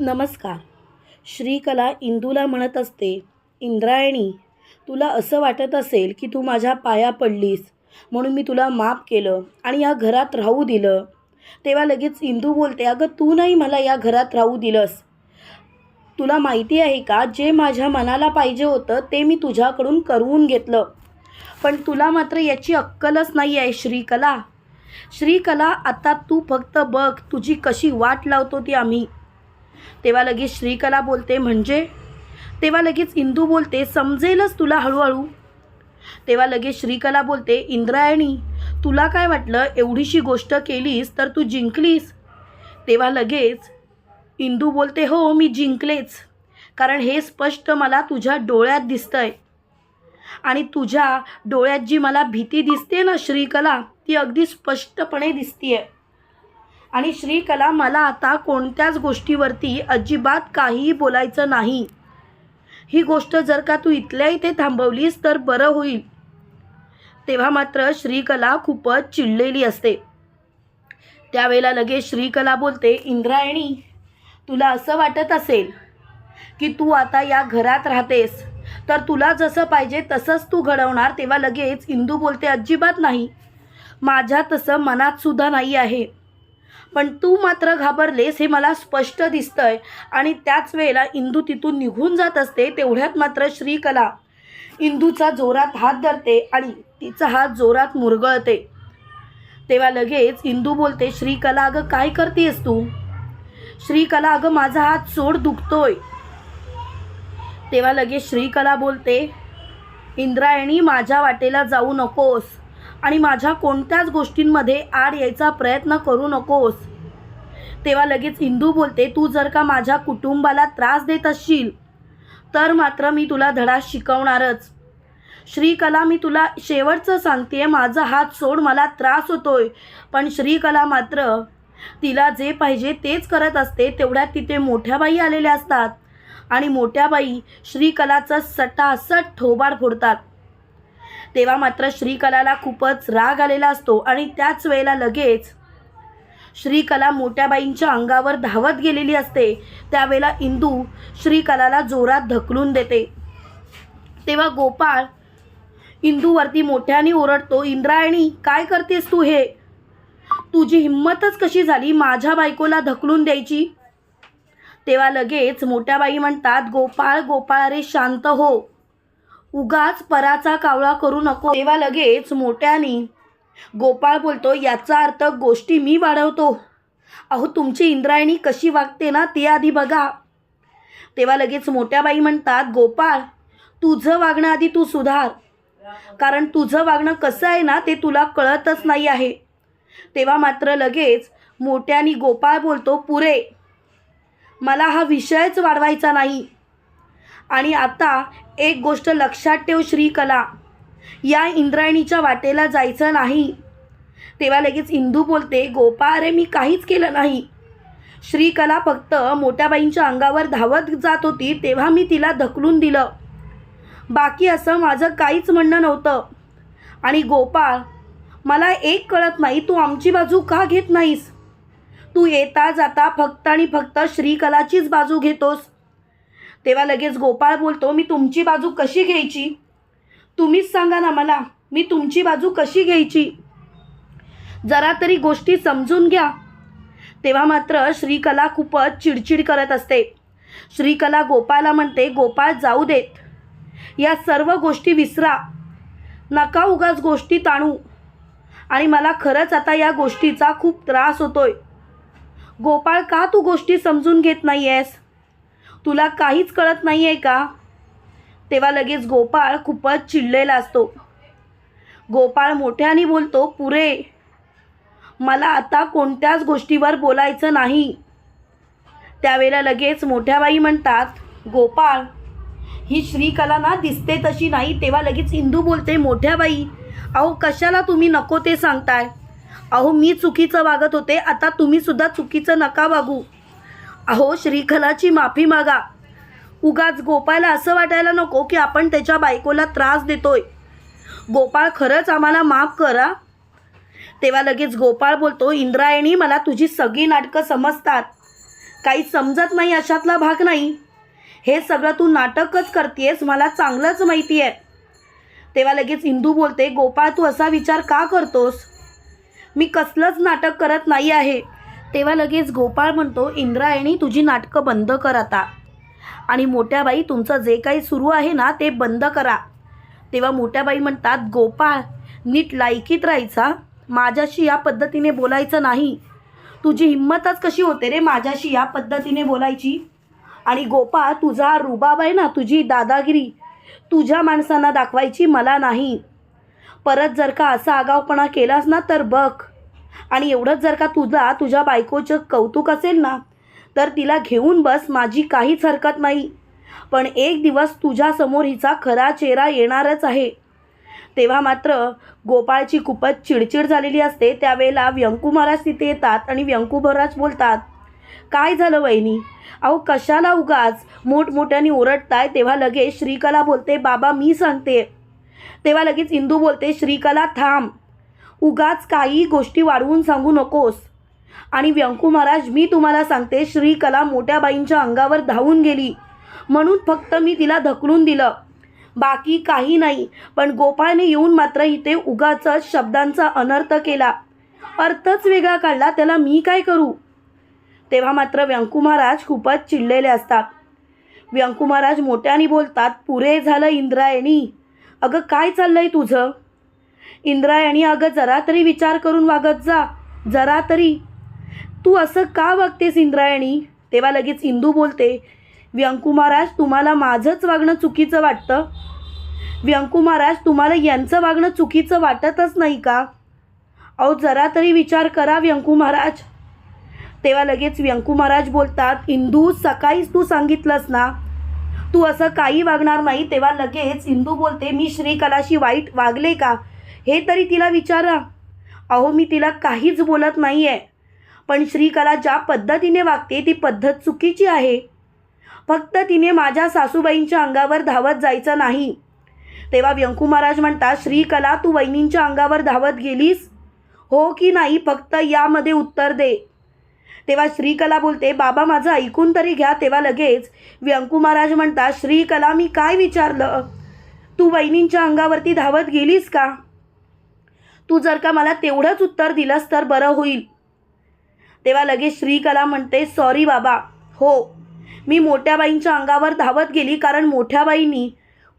नमस्कार. श्रीकला इंदूला म्हणत असते इंद्रायणी तुला असं वाटत असेल की तू माझ्या पाया पडलीस म्हणून मी तुला माफ केलं आणि या घरात राहू दिलं. तेव्हा लगेच इंदू बोलते अगं तू नाही मला या घरात राहू दिलंस. तुला माहिती आहे का जे माझ्या मनाला पाहिजे होतं ते मी तुझ्याकडून करवून घेतलं. पण तुला मात्र याची अक्कलच नाही आहे श्रीकला. श्रीकला आता तू फक्त बघ तुझी कशी वाट लावतो ती आम्ही. तेव्हा लगेच श्रीकला बोलते म्हणजे? तेव्हा लगेच इंदू बोलते समजेलच तुला हळूहळू. तेव्हा लगेच श्रीकला बोलते इंद्रायणी तुला काय वाटलं? एवढीशी गोष्ट केलीस तर तू जिंकलीस. तेव्हा लगेच इंदू बोलते हो मी जिंकलेच. कारण हे स्पष्ट मला तुझ्या डोळ्यात दिसतंय. आणि तुझ्या डोळ्यात जी मला भीती दिसते ना श्रीकला ती अगदी स्पष्टपणे दिसतीये. आणि श्रीकला मला आता कोणत्याच गोष्टीवरती अजिबात काहीही बोलायचं नाही. ही गोष्ट जर का तू इथल्या इथे थांबवलीस तर बरं होईल. तेव्हा मात्र श्रीकला खूपच चिडलेली असते. त्यावेळेला लगेच श्रीकला बोलते इंद्रायणी तुला असं वाटत असेल की तू आता या घरात राहतेस तर तुला जसं पाहिजे तसंच तू घडवणार. तेव्हा लगेच इंदू बोलते अजिबात नाही. माझ्या तसं मनात सुद्धा नाही आहे. पण तू मात्र घाबरलेस हे मला स्पष्ट दिसतंय. आणि त्याच वेळेला इंदू तिथून निघून जात असते तेवढ्यात मात्र श्रीकला इंदूचा जोरात हात धरते आणि तिचा हात जोरात मुरगळते. तेव्हा लगेच इंदू बोलते श्रीकला अगं काय करतेस तू? श्रीकला अगं माझा हात सोड दुखतोय. तेव्हा लगेच श्रीकला बोलते इंद्रायणी माझ्या वाटेला जाऊ नकोस. आणि माझ्या कोणत्याच गोष्टींमध्ये आड यायचा प्रयत्न करू नकोस. तेव्हा लगेच इंदू बोलते तू जर का माझ्या कुटुंबाला त्रास देत असशील तर मात्र मी तुला धडा शिकवणारच. श्रीकला मी तुला शेवटचं सांगते माझा हात सोड मला त्रास होतोय. पण श्रीकला मात्र तिला जे पाहिजे तेच करत असते तेवढ्यात तिथे मोठ्या बाई आलेल्या असतात. आणि मोठ्या बाई श्रीकलाचं सटासट ठोबाड फोडतात. तेव्हा मात्र श्रीकलाला खूपच राग आलेला असतो आणि त्याच वेळेला लगेच श्रीकला मोठ्याबाईंच्या अंगावर धावत गेलेली असते. त्यावेळेला इंदू श्रीकलाला जोरात धकलून देते. तेव्हा गोपाळ इंदूवरती मोठ्याने ओरडतो इंद्रायणी काय करतेस तू हे? तुझी हिंमतच कशी झाली माझ्या बायकोला धकलून द्यायची? तेव्हा लगेच मोठ्या बाई म्हणतात गोपाळ गोपाळ रे शांत हो. उगाच पराचा कावळा करू नको. तेव्हा लगेच मोठ्याने. गोपाळ बोलतो याचा अर्थ गोष्टी मी वाढवतो. अहो तुमची इंद्रायणी कशी वागते ना ते आधी बघा. तेव्हा लगेच मोठ्या बाई म्हणतात गोपाळ तुझं वागणं आधी तू सुधार. कारण तुझं वागणं कसं आहे ना ते तुला कळतच नाही आहे. तेव्हा मात्र लगेच मोठ्यानी गोपाळ बोलतो पुरे मला हा विषयच वाढवायचा नाही. आणि आता एक गोष्ट लक्षात ठेव श्रीकला. या इंद्रायणीच्या वाटेला जायचं नाही. तेव्हा लगेच इंदू बोलते गोपाळ अरे मी काहीच केलं नाही. श्रीकला फक्त मोठ्याबाईंच्या अंगावर धावत जात होती तेव्हा मी तिला धकलून दिलं. बाकी असं माझं काहीच म्हणणं नव्हतं. आणि गोपाळ मला एक कळत नाही तू आमची बाजू का घेत नाहीस? तू येता जाता फक्त आणि फक्त श्रीकलाचीच बाजू घेतोस. तेव्हा लगेच गोपाळ बोलतो मी तुमची बाजू कशी घ्यायची? तुम्हीच सांगा ना मला मी तुमची बाजू कशी घ्यायची? जरा तरी गोष्टी समजून घ्या. तेव्हा मात्र श्रीकला खूपच चिडचिड करत असते. श्रीकला गोपाळला म्हणते गोपाळ जाऊ देत. या सर्व गोष्टी विसरा. नका उगाच गोष्टी ताणू. आणि मला खरंच आता या गोष्टीचा खूप त्रास होतोय. गोपाळ का तू गोष्टी समजून घेत नाही आहेस तुला काहीच कळत नाही आहे का? तेव्हा लगेच गोपाळ खूपच चिडलेला असतो. गोपाळ मोठ्याने बोलतो पुरे मला आता कोणत्याच गोष्टीवर बोलायचं नाही. त्यावेळेला लगेच मोठ्या बाई म्हणतात गोपाळ ही श्रीकला ना दिसते तशी नाही. तेव्हा लगेच इंदू बोलते मोठ्या बाई अहो कशाला तुम्ही नको ते सांगताय? अहो मी चुकीचं वागत होते आता तुम्हीसुद्धा चुकीचं नका वागू. अहो श्रीखलाची माफी मागा. उगाच गोपाळला असं वाटायला नको की आपण त्याच्या बायकोला त्रास देतोय. गोपाळ खरंच आम्हाला माफ करा. तेव्हा लगेच गोपाळ बोलतो इंद्रायणी मला तुझी सगळी नाटकं समजतात. काही समजत नाही अशातला भाग नाही. हे सगळं तू नाटकच करतेस मला चांगलंच माहिती आहे तेव्हा लगेच इंदू बोलते गोपाळ तू असा विचार का करतोस? मी कसलंच नाटक करत नाही आहे. तेव्हा लगेच गोपाळ म्हणतो इंद्रायणी तुझी नाटकं बंद कर आता. आणि मोठ्या बाई तुमचं जे काही सुरू आहे ना ते बंद करा. तेव्हा मोठ्या बाई म्हणतात गोपाळ नीट लायकीत राहायचा. माझ्याशी या पद्धतीने बोलायचं नाही. तुझी हिंमतच कशी होते रे माझ्याशी या पद्धतीने बोलायची? आणि गोपाळ तुझा रुबाब आहे ना तुझी दादागिरी. तुझ्या माणसांना दाखवायची मला नाही. परत जर का असा आगावपणा केलास ना तर बघ. आणि एवढंच जर का तुझा तुझ्या बायकोचं कौतुक असेल ना तर तिला घेऊन बस माझी काहीच हरकत नाही. पण एक दिवस तुझ्यासमोर हिचा खरा चेहरा येणारच आहे. तेव्हा मात्र गोपाळची खूपच चिडचिड झालेली असते. त्यावेळेला व्यंकू महाराज तिथे येतात आणि व्यंकू महाराज बोलतात. काय झालं वहिनी? अहो कशाला उगाच मोठमोठ्याने ओरडताय? तेव्हा लगेच श्रीकला बोलते बाबा मी सांगते. तेव्हा लगेच इंदू बोलते श्रीकला थांब. उगाच काही गोष्टी वाढवून सांगू नकोस. आणि व्यंकू महाराज मी तुम्हाला सांगते श्रीकला मोठ्या बाईंच्या अंगावर धावून गेली. म्हणून फक्त मी तिला धकलून दिलं. बाकी काही नाही पण गोपाळने येऊन मात्र इथे उगाच शब्दांचा अनर्थ केला. अर्थच वेगळा काढला त्याला मी काय करू? तेव्हा मात्र व्यंकू महाराज खूपच चिडलेले असतात. व्यंकू महाराज मोठ्याने बोलतात पुरे झालं इंद्रायणी. अगं काय चाललंय तुझं? इंद्रायणी अगं जरा तरी विचार करून वागत जा. जरा तरी. तू असं का वागतेस इंद्रायणी तेव्हा लगेच इंदू बोलते व्यंकू महाराज तुम्हाला माझंच वागणं चुकीचं वाटतं? व्यंकू महाराज तुम्हाला यांचं वागणं चुकीचं वाटतच नाही का? अहो जरा तरी विचार करा व्यंकू महाराज. तेव्हा लगेच व्यंकू महाराज बोलतात इंदू सकाळीच तू सांगितलंस ना? तू असं काही वागणार नाही. तेव्हा लगेच इंदू बोलते मी श्रीकलाशी वाईट वागले का? हे तरी तिला विचारा. अहो मी तिला काहीच बोलत नाही आहे पण श्रीकला ज्या पद्धतीने वागते ती पद्धत चुकीची आहे. फक्त तिने माझ्या सासूबाईंच्या अंगावर धावत जायचं नाही. तेव्हा व्यंकू महाराज म्हणतात श्रीकला तू वहिनींच्या अंगावर धावत गेलीस? हो की नाही? फक्त यामध्ये उत्तर दे. तेव्हा श्रीकला बोलते बाबा माझं ऐकून तरी घ्या. तेव्हा लगेच व्यंकू महाराज म्हणतात श्रीकला मी काय विचारलं? तू वहिनींच्या अंगावरती धावत गेलीस का? तू जर का मला तेवढंच उत्तर दिलंस तर बरं होईल. तेव्हा लगेच श्रीकला म्हणते सॉरी बाबा हो. मी मोठ्याबाईंच्या अंगावर धावत गेली कारण मोठ्याबाईंनी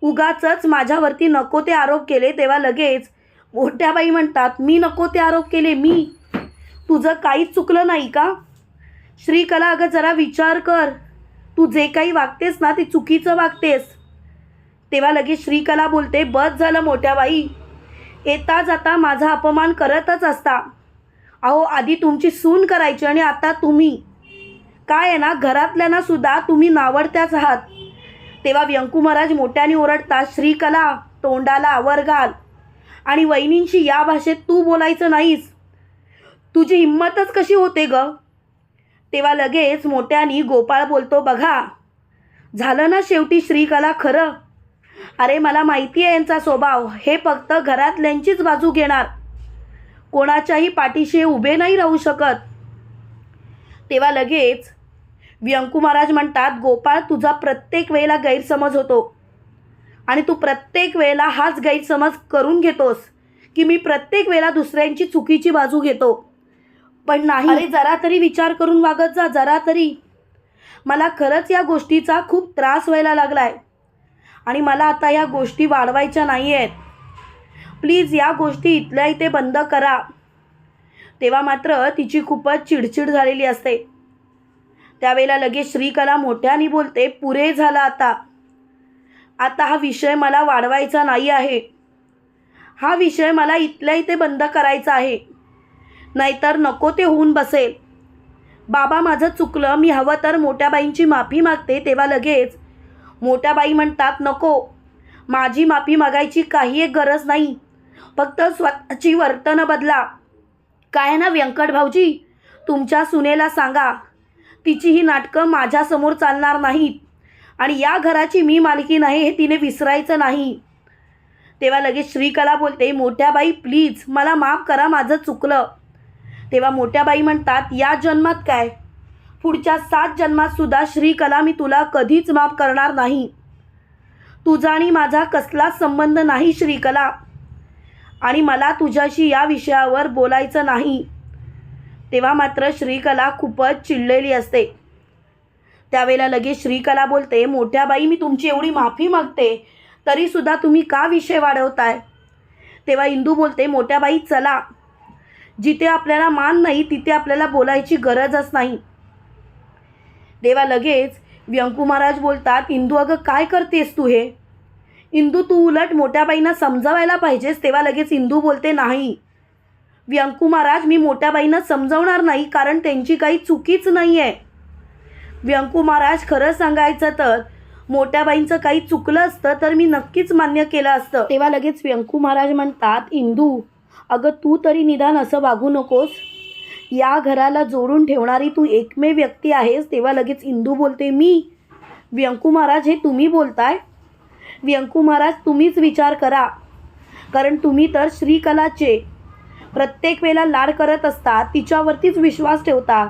उगाचच माझ्यावरती नको ते आरोप केले. तेव्हा लगेच मोठ्याबाई म्हणतात मी नको ते आरोप केले मी. तुझं काहीच चुकलं नाही का? श्रीकला अगं जरा विचार कर. तू जे काही वागतेस ना ते चुकीचं वागतेस. तेव्हा लगेच श्रीकला बोलते बस झालं मोठ्या बाई. येता जाता माझा अपमान करतच असता. अहो आधी तुमची सून करायची आणि आता तुम्ही. काय आहे ना घरातल्यांना सुद्धा तुम्ही नावडत्याच आहात. तेव्हा व्यंकू महाराज मोठ्याने ओरडता श्रीकला तोंडाला आवर घाल. आणि वहिनींशी या भाषेत तू बोलायचं नाहीस. तुझी हिंमतच कशी होते ग? तेव्हा लगेच मोठ्यानी गोपाळ बोलतो बघा झालं ना शेवटी श्रीकला खरं? अरे मला माहिती आहे यांचा स्वभाव. हे फक्त घरातल्यांचीच बाजू घेणार. कोणाच्याही पाठीशी उभे नाही राहू शकत. तेव्हा लगेच व्यंकू महाराज म्हणतात गोपाळ तुझा प्रत्येक वेळेला गैरसमज होतो. आणि तू प्रत्येक वेळेला हाच गैरसमज करून घेतोस की मी प्रत्येक वेळेला दुसऱ्यांची चुकीची बाजू घेतो. पण नाही. अरे जरा तरी विचार करून वागत जा जरा तरी. मला खरंच या गोष्टीचा खूप त्रास व्हायला लागलाय. आणि मला आता या गोष्टी वाढवायच्या नाही आहेत प्लीज या गोष्टी इथल्या इथे बंद करा. तेव्हा मात्र तिची खूपच चिडचिड झालेली असते. त्यावेळेला लगेच श्रीकला मोठ्याने बोलते पुरे झाला आता. आता हा विषय मला वाढवायचा नाही आहे. हा विषय मला इथल्या इथे बंद करायचा आहे. नाहीतर नको ते होऊन बसेल. बाबा माझं चुकलं. मी हवं तर मोठ्या बाईंची माफी मागते. तेव्हा लगेच मोठ्या बाई म्हणतात नको. माझी माफी मागायची काही एक गरज नाही. फक्त स्वतःची वर्तनं बदला. काय ना व्यंकट भाऊजी? तुमच्या सुनेला सांगा. तिची ही नाटकं माझ्यासमोर चालणार नाहीत आणि या घराची मी मालकी नाही हे तिने विसरायचं नाही. तेव्हा लगेच श्रीकला बोलते मोठ्या बाई प्लीज मला माफ करा माझं चुकलं. तेव्हा मोठ्या बाई म्हणतात या जन्मात काय? पुढच्या सात जन्मात सुद्धा श्रीकला मी तुला कधीच माफ करणार नाही. तुझा आणि माझा कसलाच संबंध नाही श्रीकला. आणि मला तुझ्याशी या विषयावर बोलायचं नाही. तेव्हा मात्र श्रीकला खूपच चिडलेली असते. त्यावेळेला लगेच श्रीकला बोलते मोठ्या बाई मी तुमची एवढी माफी मागते तरीसुद्धा तुम्ही का विषय वाढवताय? तेव्हा इंदू बोलते मोठ्या बाई चला. जिथे आपल्याला मान नाही तिथे आपल्याला बोलायची गरजच नाही. तेव्हा लगेच. व्यंकू महाराज बोलतात इंदू अगं काय करतेस तू हे? इंदू तू उलट मोठ्या बाईंना समजावायला पाहिजेस तेव्हा लगेच इंदू बोलते नाही. व्यंकू महाराज मी मोठ्या बाईंना समजावणार नाही कारण त्यांची काही चुकीच नाही आहे व्यंकू महाराज खरं सांगायचं तर मोठ्या बाईंचं काही चुकलं असतं तर मी नक्कीच मान्य केलं असतं. तेव्हा लगेच व्यंकू महाराज म्हणतात इंदू अगं तू तरी निदान असं वागू नकोस. या घराला जोडून ठेवणारी तू एकमेव व्यक्ती आहेस. तेव्हा लगेच इंदू बोलते मी? व्यंकू महाराज हे तुम्ही बोलताय? व्यंकू महाराज तुम्हीच विचार करा. कारण तुम्ही तर श्रीकलाचे प्रत्येक वेळेला लाड करत असता तिच्यावरतीच विश्वास ठेवता.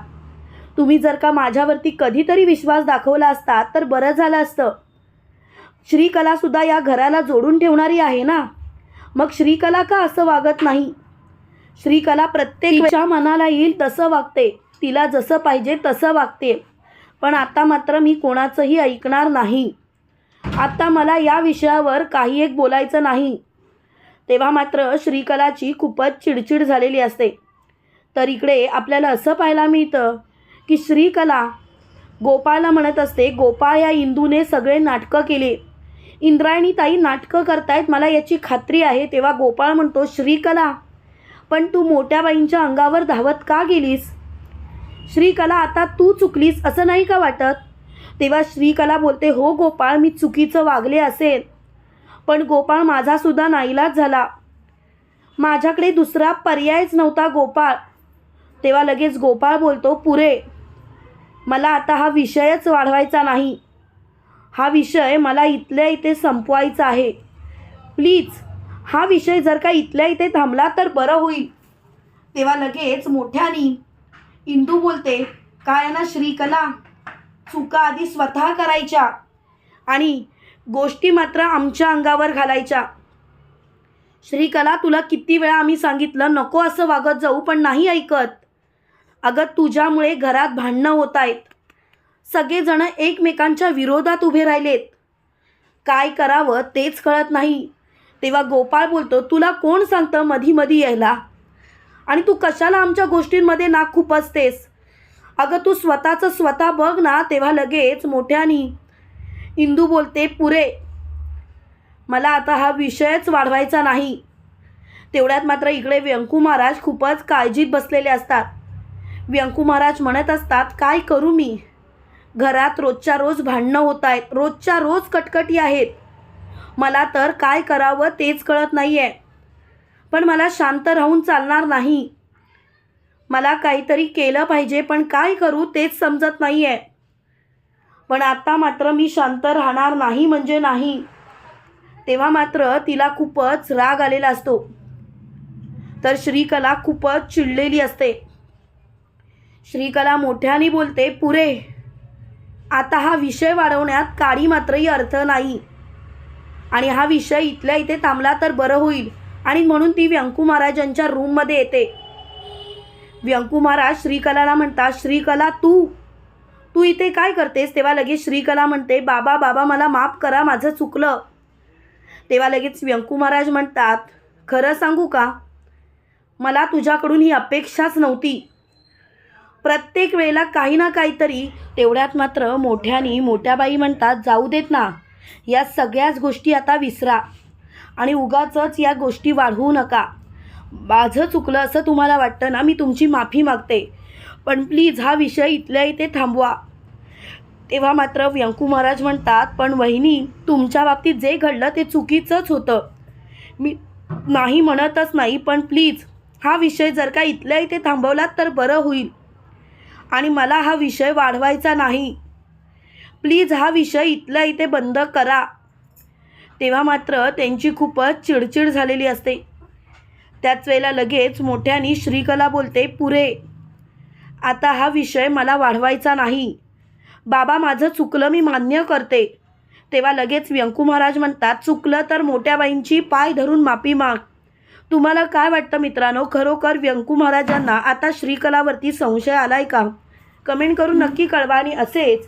तुम्ही जर का माझ्यावरती कधीतरी विश्वास दाखवला असता तर बरं झालं असतं. श्रीकलासुद्धा या घराला जोडून ठेवणारी आहे ना? मग श्रीकला का असं वागत नाही? श्रीकला प्रत्येक वेळच्या मनाला येईल तसं वागते. तिला जसं पाहिजे तसं वागते. पण आता मात्र मी कोणाचंही ऐकणार नाही. आता मला या विषयावर काही एक बोलायचं नाही. तेव्हा मात्र श्रीकलाची खूपच चिडचिड झालेली असते. तर इकडे आपल्याला असं पाहायला मिळतं की श्रीकला गोपाळला म्हणत असते गोपाळ या इंदूने सगळे नाटकं केले. इंद्रायणी ताई नाटकं करतायत मला याची खात्री आहे. तेव्हा गोपाळ म्हणतो श्रीकला पण तू मोठ्या बाईंच्या अंगावर धावत का गेलीस? श्रीकला आता तू चुकलीस असं नाही का वाटत? तेव्हा श्रीकला बोलते हो गोपाळ मी चुकीचं वागले असेल. पण गोपाळ माझासुद्धा नाईलाज झाला. माझ्याकडे दुसरा पर्यायच नव्हता गोपाळ. तेव्हा लगेच गोपाळ बोलतो पुरे मला आता हा विषयच वाढवायचा नाही. हा विषय मला इथल्या इथे संपवायचा आहे. प्लीज हा विषय जर का इथल्या इथे थांबला तर बरं होईल. तेव्हा लगेच मोठ्यानी इंदू बोलते काय ना श्रीकला? चुका आधी स्वतः करायच्या आणि गोष्टी मात्र आमच्या अंगावर घालायच्या. श्रीकला तुला किती वेळा आम्ही सांगितलं नको असं वागत जाऊ पण नाही ऐकत. अगं तुझ्यामुळे घरात भांडणं होत आहेत. सगळेजणं एकमेकांच्या विरोधात उभे राहिलेत. काय करावं तेच कळत नाही. तेव्हा गोपाळ बोलतो तुला कोण सांगतं मधी मधी यायला? आणि तू कशाला आमच्या गोष्टींमध्ये नाक खुपसतेस? अगं तू स्वतःचं स्वतः बघ ना तेव्हा लगेच मोठ्यानी. इंदू बोलते पुरे मला आता हा विषयच वाढवायचा नाही. तेवढ्यात मात्र इकडे व्यंकू महाराज खूपच काळजीत बसलेले असतात. व्यंकू महाराज म्हणत असतात काय करू मी? घरात रोजच्या रोज भांडणं होत आहेत रोजच्या रोज कटकटी आहेत. मला तर काय करावं तेच कळत नाही आहे पण मला शांत राहून चालणार नाही. मला काहीतरी केलं पाहिजे पण काय करू तेच समजत नाही आहे पण आत्ता मात्र मी शांत राहणार नाही म्हणजे नाही. तेव्हा मात्र तिला खूपच राग आलेला असतो. तर श्रीकला खूपच चिडलेली असते. श्रीकला मोठ्याने बोलते पुरे आता हा विषय वाढवण्यात काळी मात्रही अर्थ नाही. आणि हा विषय इथल्या इथे थांबला तर बरं होईल. आणि म्हणून ती व्यंकू महाराजांच्या रूममध्ये येते. व्यंकू महाराज श्रीकलाला म्हणतात श्रीकला तू? तू इथे काय करतेस? तेव्हा लगेच श्रीकला म्हणते बाबा बाबा मला माफ करा माझं चुकलं. तेव्हा लगेच व्यंकू महाराज म्हणतात खरं सांगू का? मला तुझ्याकडून ही अपेक्षाच नव्हती. प्रत्येक वेळेला काही ना काहीतरी तेवढ्यात मात्र मोठ्यानी मोठ्या बाई म्हणतात जाऊ देत ना. या सगळ्याच गोष्टी आता विसरा. आणि उगाचच या गोष्टी वाढवू नका. माझं चुकलं असं तुम्हाला वाटतं ना मी तुमची माफी मागते. पण प्लीज हा विषय इथल्या इथे थांबवा. तेव्हा मात्र व्यंकू महाराज म्हणतात पण वहिनी तुमच्या बाबतीत जे घडलं ते चुकीचंच होतं. मी नाही म्हणतच नाही पण प्लीज हा विषय जर का इथल्या इथे थांबवलात तर बरं होईल. आणि मला हा विषय वाढवायचा नाही. प्लीज हा विषय इथल्या इथे बंद करा. तेव्हा मात्र त्यांची खूपच चिडचिड झालेली असते. त्याच वेळेला लगेच मोठ्याने श्रीकला बोलते पुरे आता हा विषय मला वाढवायचा नाही. बाबा माझं चुकलं मी मान्य करते. तेव्हा लगेच व्यंकू महाराज म्हणतात चुकलं तर मोठ्या बाईंची पाय धरून माफी माग. तुम्हाला काय वाटतं मित्रांनो? खरोखर व्यंकू महाराजांना आता श्रीकलावरती संशय आलाय का? कमेंट करून नक्की कळवा आणि असेच